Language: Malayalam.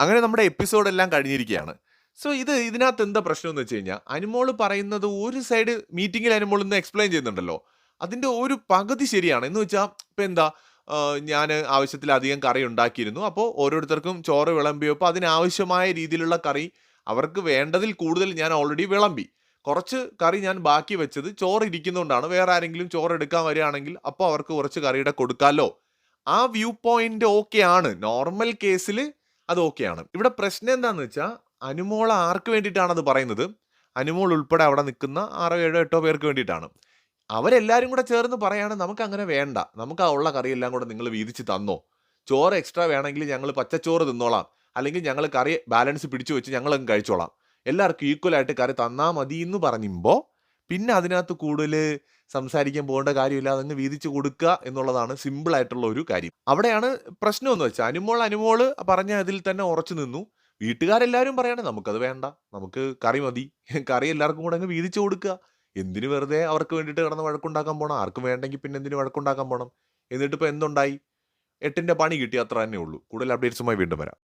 അങ്ങനെ നമ്മുടെ എപ്പിസോഡ് എല്ലാം കഴിഞ്ഞിരിക്കുകയാണ് സോ ഇത് ഇതിനകത്ത് എന്താ പ്രശ്നം എന്ന് വെച്ച് കഴിഞ്ഞാൽ അനുമോൾ പറയുന്നത് ഒരു സൈഡ് മീറ്റിങ്ങിൽ അനുമോൾ ഇന്ന് എക്സ്പ്ലെയിൻ ചെയ്യുന്നുണ്ടല്ലോ. അതിന്റെ ഒരു പകുതി ശരിയാണ്. എന്ന് വെച്ചാൽ ഇപ്പം എന്താ ഞാൻ ആവശ്യത്തിലധികം കറി ഉണ്ടാക്കിയിരുന്നു. അപ്പോൾ ഓരോരുത്തർക്കും ചോറ് വിളമ്പിയപ്പോൾ അതിനാവശ്യമായ രീതിയിലുള്ള കറി അവർക്ക് വേണ്ടതിൽ കൂടുതൽ ഞാൻ ഓൾറെഡി വിളമ്പി. കുറച്ച് കറി ഞാൻ ബാക്കി വെച്ചത് ചോറ് ഇരിക്കുന്നതുകൊണ്ടാണ് വേറെ ആരെങ്കിലും ചോറ് എടുക്കാൻ വരികയാണെങ്കിൽ അപ്പോൾ അവർക്ക് കുറച്ച് കറിയുടെ കൊടുക്കാമല്ലോ ആ വ്യൂ പോയിന്റ് ഓക്കെ ആണ് നോർമൽ കേസിൽ അത് ഓക്കെയാണ്. ഇവിടെ പ്രശ്നം എന്താണെന്ന് വെച്ചാൽ അനുമോൾ ആർക്ക് വേണ്ടിയിട്ടാണ് അത് പറയുന്നത്? അനുമോൾ ഉൾപ്പെടെ അവിടെ നിൽക്കുന്ന ആറോ ഏഴോ എട്ടോ പേർക്ക് വേണ്ടിയിട്ടാണ്. അവരെല്ലാവരും കൂടെ ചേർന്ന് പറയാണ് നമുക്ക് അങ്ങനെ വേണ്ട. നമുക്ക് ആ ഉള്ള കറിയെല്ലാം കൂടെ നിങ്ങൾ വീതിച്ച് തന്നോ. ചോറ് എക്സ്ട്രാ വേണമെങ്കിൽ ഞങ്ങൾ പച്ചച്ചോറ് തിന്നോളാം. അല്ലെങ്കിൽ ഞങ്ങൾ കറി ബാലൻസ് പിടിച്ചു വെച്ച് ഞങ്ങൾ കഴിച്ചോളാം. എല്ലാവർക്കും ഈക്വൽ ആയിട്ട് കറി തന്നാൽ മതി എന്ന് പറയുമ്പോൾ പിന്നെ അതിനകത്ത് കൂടുതൽ സംസാരിക്കാൻ പോകേണ്ട കാര്യമില്ല അതങ്ങ് വീതിച്ച് കൊടുക്കുക എന്നുള്ളതാണ് സിമ്പിൾ ആയിട്ടുള്ള ഒരു കാര്യം. അവിടെയാണ് പ്രശ്നം എന്ന് വെച്ചാൽ അനുമോൾ അനുമോൾ പറഞ്ഞ അതിൽ തന്നെ ഉറച്ചു നിന്നു. വീട്ടുകാരെല്ലാവരും പറയണേ നമുക്കത് വേണ്ട. നമുക്ക് കറി മതി. കറി എല്ലാവർക്കും കൂടെ അങ്ങ് വീതിച്ചു കൊടുക്കുക എന്തിനു വെറുതെ അവർക്ക് വേണ്ടിയിട്ട് കിടന്ന് വഴക്കുണ്ടാക്കാൻ പോകണം ആർക്കും വേണ്ടെങ്കിൽ പിന്നെ എന്തിനു വഴക്കുണ്ടാക്കാൻ പോകണം എന്നിട്ടിപ്പോൾ എന്തുണ്ടായി? എട്ടിന്റെ പണി കിട്ടി അത്ര തന്നെ ഉള്ളൂ. കൂടുതൽ അപ്ഡേറ്റ്സുമായി വീണ്ടും വരാം.